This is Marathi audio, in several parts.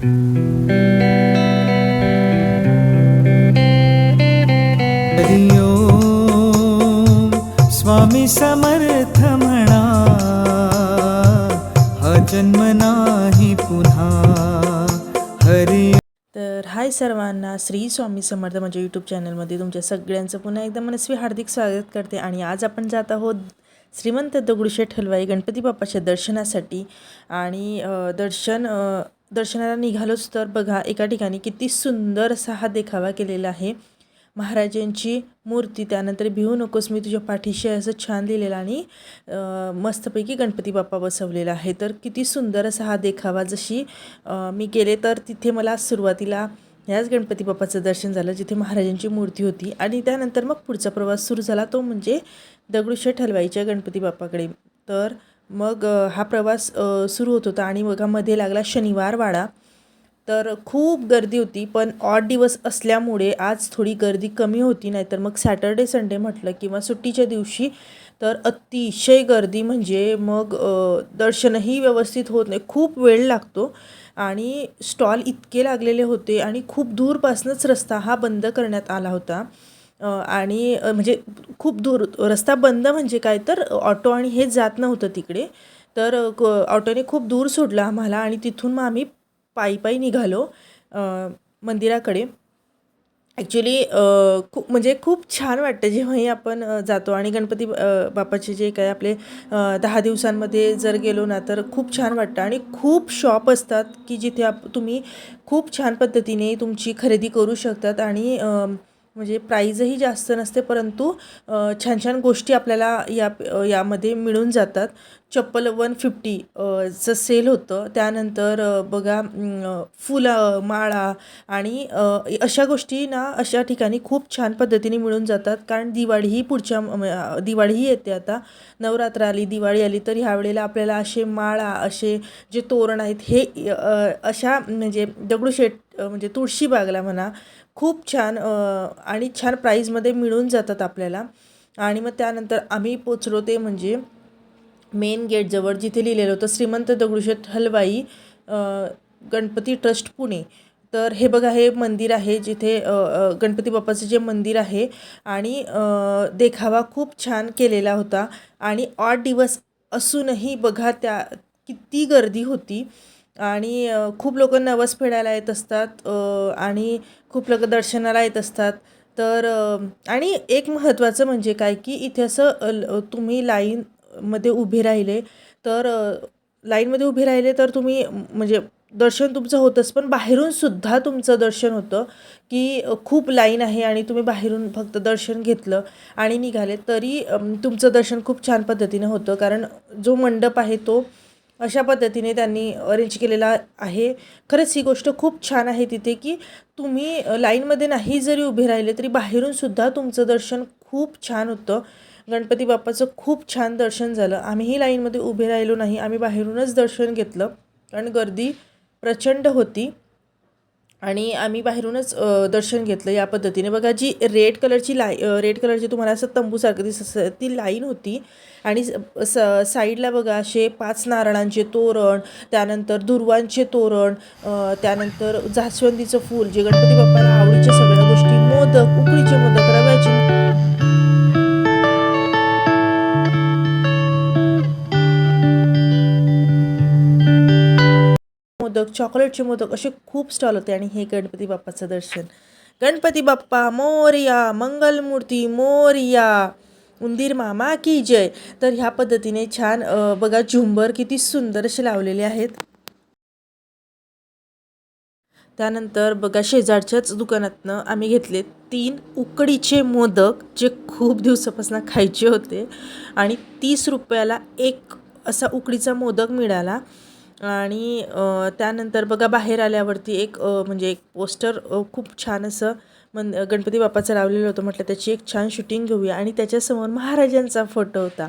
हरि स्वामी समर्थ म्हणा हा जन्म नाही पुन्हा. हरि तर हाय सर्वांना श्री स्वामी समर्थ माझ्या यूट्यूब चॅनलमध्ये तुमच्या सगळ्यांचं पुन्हा एकदा मनस्वी हार्दिक स्वागत करते. आणि आज आपण जात आहोत श्रीमंत दगडूशेठ हलवाई गणपती बाप्पाच्या दर्शनासाठी. आणि दर्शन दर्शनाला निघालोच तर बघा एका ठिकाणी किती सुंदर असा हा देखावा केलेला आहे. महाराजांची मूर्ती त्यानंतर भिवू नकोस मी तुझ्या पाठीशी असं छान लिहिलेलं आणि मस्तपैकी गणपती बाप्पा बसवलेला आहे. तर किती सुंदर असा हा देखावा जशी मी गेले तर तिथे मला सुरुवातीला ह्याच गणपती बाप्पाचं दर्शन झालं जिथे महाराजांची मूर्ती होती आणि त्यानंतर मग पुढचा प्रवास सुरू झाला तो म्हणजे दगडूशेठ हलवाईच्या गणपती बाप्पाकडे. तर मग हा प्रवास सुरू होत होता आणि बघा मध्ये लागला शनिवारवाडा तर खूप गर्दी होती पण ऑड दिवस असल्यामुळे आज थोडी गर्दी कमी होती नाहीतर मग सॅटर्डे संडे म्हटलं किंवा सुट्टीच्या दिवशी तर अतिशय गर्दी म्हणजे मग दर्शनही व्यवस्थित होत नाही. खूप वेळ लागतो आणि स्टॉल इतके लागलेले होते आणि खूप दूरपासूनच रस्ता हा बंद करण्यात आला होता. आणि म्हणजे खूप दूर रस्ता बंद म्हणजे काय तर ऑटो आणि हे जात नव्हतं तिकडे. तर क- ऑटोने खूप दूर सोडलं आम्हाला आणि तिथून मग आम्ही पायी पायी निघालो मंदिराकडे. ॲक्च्युली खूप म्हणजे खूप छान वाटतं जेव्हाही आपण जातो. आणि गणपती बापाचे बाप्पाचे जे काय आपले दहा दिवसांमध्ये जर गेलो ना तर खूप छान वाटतं. आणि खूप शॉप असतात की जिथे आप तुम्ही खूप छान पद्धतीने तुमची खरेदी करू शकतात. आणि म्हणजे प्राईजही जास्त नसते परंतु छान छान गोष्टी आपल्याला या यामध्ये मिळून जातात. चप्पल वन फिफ्टी चं सेल होतं. त्यानंतर बघा फुलं माळा आणि अशा गोष्टी ना अशा ठिकाणी खूप छान पद्धतीने मिळून जातात. कारण दिवाळी ही पुढच्या दिवाळीही येते आता. नवरात्र आली दिवाळी आली तर ह्यावेळेला आपल्याला असे माळा असे जे तोरण आहेत हे अशा म्हणजे दगडूशेठ म्हणजे म्हणजे तुळशीबागला म्हणा खूप छान आणि छान प्राईजमध्ये मिळून जातात आपल्याला. आणि मग त्यानंतर आम्ही पोचलो ते म्हणजे मेन गेटजवळ जिथे लिहिलेलं होतं श्रीमंत दगडूशेठ हलवाई गणपती ट्रस्ट पुणे. तर हे बघा हे मंदिर आहे जिथे गणपती बाप्पाचं जे मंदिर आहे आणि देखावा खूप छान केलेला होता. आणि आठ दिवस असूनही बघा त्या किती गर्दी होती. आणि खूप लोक नवस फेडायला येत असतात आणि खूप लोक दर्शनाला येत असतात. तर आणि एक महत्त्वाचं म्हणजे काय की इथे असं तुम्ही लाईन मध्ये उभे राहिले तर लाईनमध्ये उभे राहिले तर तुम्ही म्हणजे दर्शन तुमचं होतंच पण बाहेरून सुद्धा तुमचं दर्शन होतं की खूप लाईन आहे आणि तुम्ही बाहेरून फक्त दर्शन घेतलं आणि निघाले. तरी तुमचं दर्शन खूप छान पद्धतीनं होतं कारण जो मंडप आहे तो अशा पद्धतीने त्यांनी अरेंज केलेला आहे. खरंच ही गोष्ट खूप छान आहे तिथे की तुम्ही लाईनमध्ये नाही जरी उभे राहिले तरी बाहेरून सुद्धा तुमचं दर्शन खूप छान होतं. गणपती बाप्पाचं खूप छान दर्शन झालं. आम्हीही लाईनमध्ये उभे राहिलो नाही. आम्ही बाहेरूनच दर्शन घेतलं. कारण गर्दी प्रचंड होती. आणि आम्ही बाहेरूनच दर्शन घेतलं या पद्धतीने. बघा जी रेड कलरची लाई रेड कलरची तुम्हाला असं तंबूसारखं दिसत ती लाईन होती. आणि स स- साईडला बघा असे पाच नारळांचे तोरण त्यानंतर दुर्वांचे तोरण त्यानंतर जास्वंदीचं फूल जे गणपती बाप्पाला आवडीच्या सगळ्या गोष्टी मोदक उकडीचे मोदक मोदक चॉकलेटचे मोदक असे खूप स्टॉल होते आणि हे गणपती बाप्पाचं दर्शन. गणपती बाप्पा मोरया मंगलमूर्ती मोरया उंदीर मामा की जय. तर ह्या पद्धतीने छान बघा झुंबर किती सुंदर असे लावलेले आहेत. त्यानंतर बघा शेजारच्याच दुकानातनं आम्ही घेतले तीन उकडीचे मोदक जे खूप दिवसापासून खायचे होते. आणि तीस रुपयाला एक असा उकडीचा मोदक मिळाला. आणि त्यानंतर बघा बाहेर आल्यावरती एक म्हणजे एक पोस्टर खूप छान असं मन गणपती बाप्पाचं लावलेलं होतं म्हटलं त्याची एक छान शूटिंग घेऊया. आणि त्याच्यासमोर महाराजांचा फोटो होता.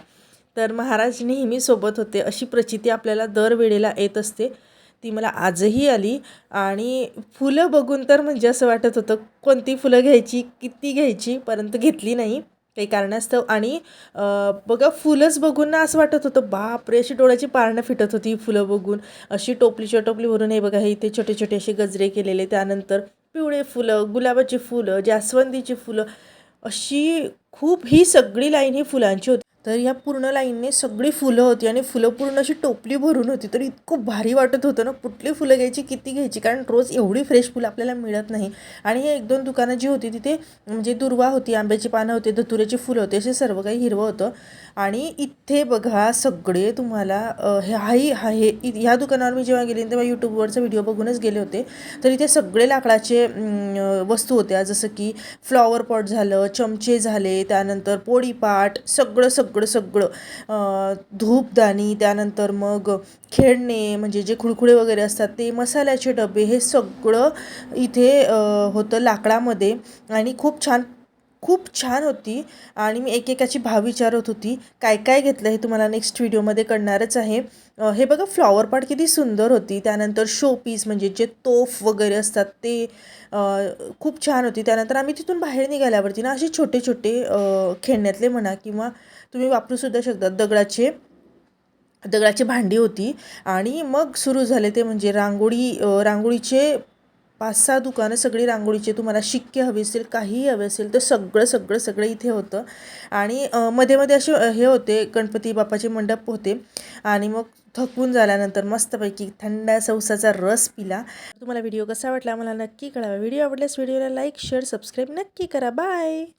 तर महाराज नेहमी सोबत होते. अशी प्रचिती आपल्याला दर वेळेला येत असते. ती मला आजही आली. आणि फुलं बघून तर म्हणजे असं वाटत होतं कोणती फुलं घ्यायची किती घ्यायची परंतु घेतली नाही. काही कारणास्तव. आणि बघा फुलंच बघून ना असं वाटत होतं बापरे अशी डोळ्याची पारणं फिटत होती फुलं बघून. अशी टोपलीच्या टोपली भरून हे बघा हे इथे छोटे छोटे असे गजरे केलेले. त्यानंतर पिवळे फुलं गुलाबाची फुलं जास्वंदीची फुलं. अशी खूप ही सगळी लाईन ही फुलांची होती. तर या पूर्ण लाईनने सगळी फुलं होती आणि फुलं पूर्ण अशी टोपली भरून होती. तर इतकं भारी वाटत होतं ना कुठली फुलं घ्यायची किती घ्यायची? कारण रोज एवढी फ्रेश फुलं आपल्याला मिळत नाही. आणि हे एक दोन दुकानं जी होती तिथे म्हणजे दुर्वा होती आंब्याची पानं होती धतुऱ्याची फुलं होते असे सर्व काही हिरवं होतं. आणि इथे बघा सगळे तुम्हाला हे हाही हा हे इ- ह्या दुकानावर मी जेव्हा गेले तेव्हा यूट्यूबवरचा व्हिडिओ बघूनच गेले होते. तर इथे सगळे लाकडाचे वस्तू होत्या जसं की फ्लॉवर पॉट झालं चमचे झाले त्यानंतर पोळीपाट सगळं सगळं सगळं सगळं धूपदाणी त्यानंतर मग खेळणे म्हणजे जे खुळखुळे वगैरे असतात ते मसाल्याचे डबे हे सगळं इथे होतं लाकडामध्ये. आणि खूप छान खूप छान होती. आणि मी एकेकाची भाव विचारत होती काय काय घेतलं हे तुम्हाला नेक्स्ट व्हिडिओमध्ये कळणारच आहे? हे बघा फ्लॉवर पॉट किती सुंदर होती. त्यानंतर शो पीस म्हणजे जे तोफ वगैरे असतात ते खूप छान होती. त्यानंतर आम्ही तिथून बाहेर निघाल्यावरती ना असे छोटे छोटे खेळण्यातले म्हणा किंवा तुम्ही वापरूसुद्धा शकता. दगडाचे दगडाची भांडी होती. आणि मग सुरू झाले ते म्हणजे रांगोळी रांगोळीचे पाच सहा दुकानं सगळी रांगोळीचे तुम्हाला शिक्के हवे असेल काहीही हवे असेल तर सगळं सगळं सगळं इथे होतं. आणि मध्ये मध्ये असे हे होते गणपती बाप्पाचे मंडप होते. आणि मग थकून झाल्यानंतर मस्तपैकी थंड सौसाचा रस पिला. तुम्हाला व्हिडिओ कसा वाटला मला नक्की कळावा. व्हिडिओ आवडल्यास व्हिडिओला लाईक शेअर सबस्क्राईब नक्की करा. बाय!